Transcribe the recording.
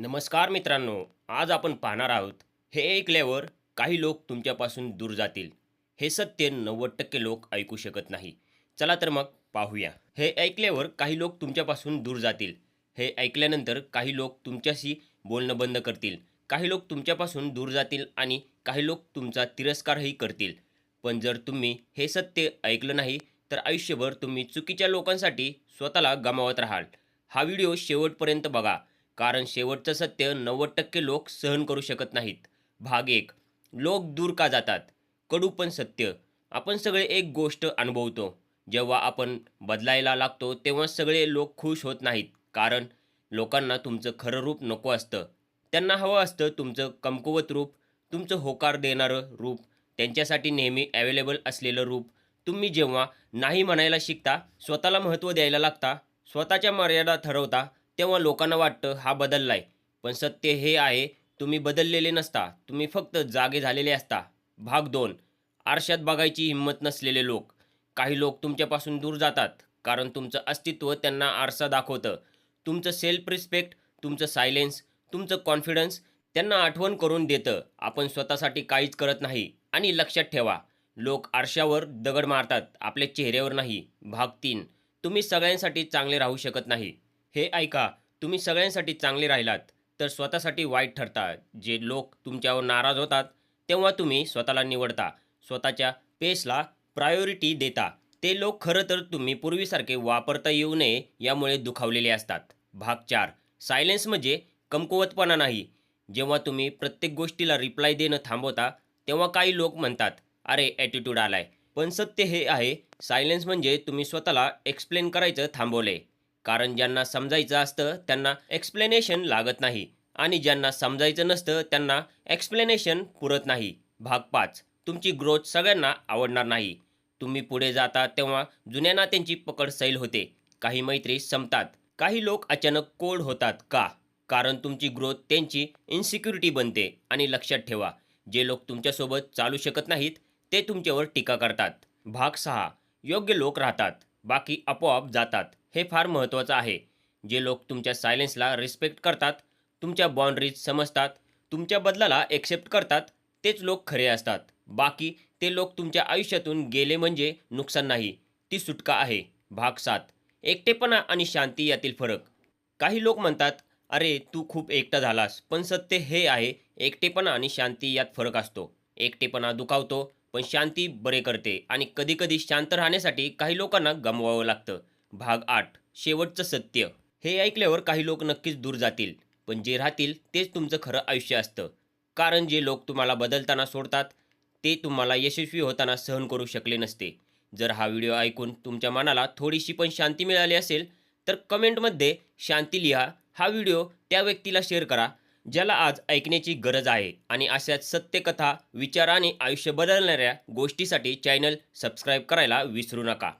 नमस्कार मित्रांनो आज आपण पाहणार आहोत हे ऐकल्यावर काही लोक तुमच्यापासून दूर जातील. हे सत्य नव्वद टक्के लोक ऐकू शकत नाही. चला तर मग पाहूया. हे ऐकल्यावर काही लोक तुमच्यापासून दूर जातील. हे ऐकल्यानंतर काही लोक तुमच्याशी बोलणं बंद करतील. काही लोक तुमच्यापासून दूर जातील आणि काही लोक तुमचा तिरस्कारही करतील. पण जर तुम्ही हे सत्य ऐकलं नाही तर आयुष्यभर तुम्ही चुकीच्या लोकांसाठी स्वतःला गमावत राहाल. हा व्हिडिओ शेवटपर्यंत बघा. कारण शेवटचं सत्य नव्वद टक्के लोक सहन करू शकत नाहीत. भाग एक लोक दूर का जातात? कडू पण सत्य. आपण सगळे एक गोष्ट अनुभवतो. जेव्हा आपण बदलायला लागतो तेव्हा सगळे लोक खुश होत नाहीत. कारण लोकांना तुमचं खरं रूप नको असतं. त्यांना हवं असतं तुमचं कमकुवत रूप तुमचं होकार देणारं रूप त्यांच्यासाठी नेहमी अवेलेबल असलेलं रूप. तुम्ही जेव्हा नाही म्हणायला शिकता स्वतःला महत्त्व द्यायला लागता स्वतःच्या मर्यादा ठरवता तेव्हा लोकांना वाटतं हा बदललाय. पण सत्य हे आहे तुम्ही बदललेले नसता. तुम्ही फक्त जागे झालेले असता. भाग दोन आरशात बघायची हिंमत नसलेले लोक. काही लोक तुमच्यापासून दूर जातात कारण तुमचं अस्तित्व त्यांना आरसा दाखवतं. तुमचं सेल्फ रिस्पेक्ट तुमचं सायलेन्स तुमचं कॉन्फिडन्स त्यांना आठवण करून देतं. आपण स्वतःसाठी काहीच करत नाही आणि लक्षात ठेवा लोक आरशावर दगड मारतात आपल्या चेहऱ्यावर नाही. भाग तीन तुम्ही सगळ्यांसाठी चांगले राहू शकत नाही. हे ऐका तुम्ही सगळ्यांसाठी चांगले राहिलात तर स्वतःसाठी वाईट ठरता जे लोक तुमच्यावर नाराज होतात तेव्हा तुम्ही स्वतःला निवडता स्वतःच्या पेसला प्रायोरिटी देता. ते लोक खरं तर तुम्ही पूर्वीसारखे वापरता येऊ नये यामुळे दुखावलेले असतात. भाग चार सायलेन्स म्हणजे कमकुवतपणा नाही. जेव्हा तुम्ही प्रत्येक गोष्टीला रिप्लाय देणं थांबवता तेव्हा काही लोक म्हणतात अरे ॲटिट्यूड आलाय. पण सत्य हे आहे सायलेन्स म्हणजे तुम्ही स्वतःला एक्सप्लेन करायचं थांबवले कारण ज्यांना समजायचं असतं त्यांना एक्सप्लेनेशन लागत नाही. आणि ज्यांना समजायचं नसतं त्यांना एक्सप्लेनेशन पुरत नाही. भाग पाच. तुमची ग्रोथ सगळ्यांना आवडणार नाही. तुम्ही पुढे जाता तेव्हा जुन्या नात्यांची पकड सैल होते. काही मैत्री संपतात. काही लोक अचानक कोल्ड होतात का? कारण तुमची ग्रोथ त्यांची इन्सिक्युरिटी बनते आणि लक्षात ठेवा. जे लोक तुमच्यासोबत चालू शकत नाहीत ते तुमच्यावर टीका करतात. भाग सहा. योग्य लोक राहतात. बाकी आपोआप जातात. हे फार महत्त्वाचं आहे. जे लोक तुमच्या सायलेन्सला रिस्पेक्ट करतात तुमच्या बाउंड्रीज समजतात तुमच्या बदलाला एक्सेप्ट करतात तेच लोक खरे असतात. बाकी ते लोक तुमच्या आयुष्यातून गेले म्हणजे नुकसान नाही. ती सुटका आहे. भाग सात. एकटेपणा आणि शांती यातील फरक. काही लोक म्हणतात अरे तू खूप एकटा झालास. पण सत्य हे आहे एकटेपणा आणि शांती यात फरक असतो. एकटेपणा दुखावतो पण शांती बरे करते आणि कधीकधी शांत राहण्यासाठी काही लोकांना गमवावं लागतं. भाग आठ शेवटचं सत्य. हे ऐकल्यावर काही लोक नक्कीच दूर जातील पण जे राहतील तेच तुमचं खरं आयुष्य असतं. कारण जे लोक तुम्हाला बदलताना सोडतात ते तुम्हाला यशस्वी होताना सहन करू शकले नसते. जर हा व्हिडिओ ऐकून तुमच्या मनाला थोडीशी पण शांती मिळाली असेल तर कमेंटमध्ये शांती लिहा. हा व्हिडिओ त्या व्यक्तीला शेअर करा. ज्याला आज ऐकण्याची गरज आहे आणि अशाच सत्यकथा विचाराने आयुष्य बदलणाऱ्या गोष्टीसाठी चॅनल सबस्क्राईब करायला विसरू नका.